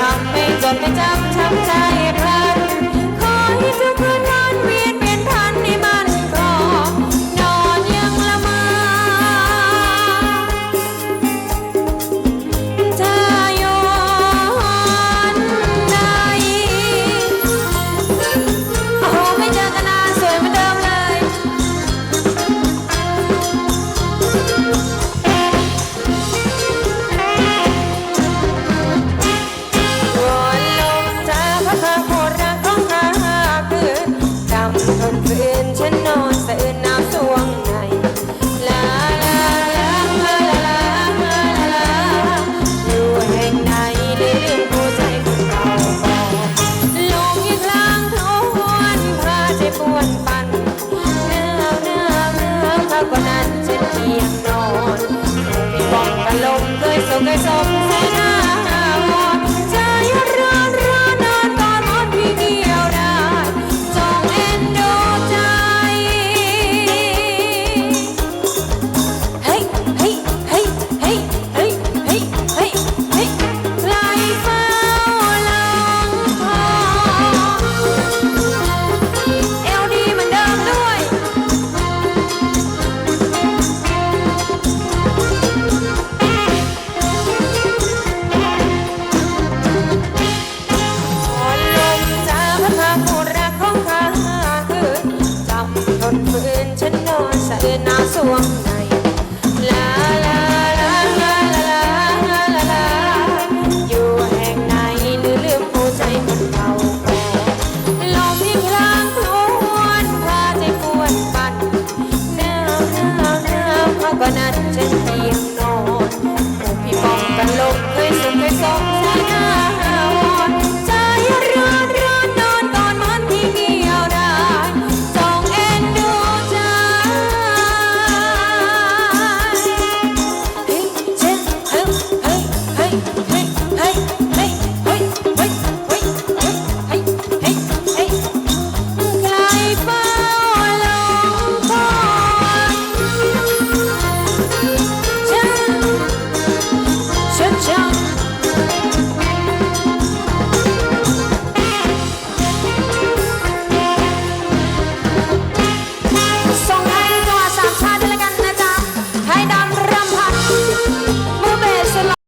ทำไม่จดไม่จำทำใจพลันขอให้ทุกคน miệng nồn Vì bóng và lông gây sâu gây สะอื้นหนาวสวงในลาลาลาลาลาลาลาอยู่แห่งไหนหรือลืมผู้ใจคนเก่าก่อลมที่พลางพลวนพาใจปวนปัดหนาวหนาวหนาวพากว่านฉันเพียงนอนผู้พี่ป้องกันลมเคยสุขเคยสมใจ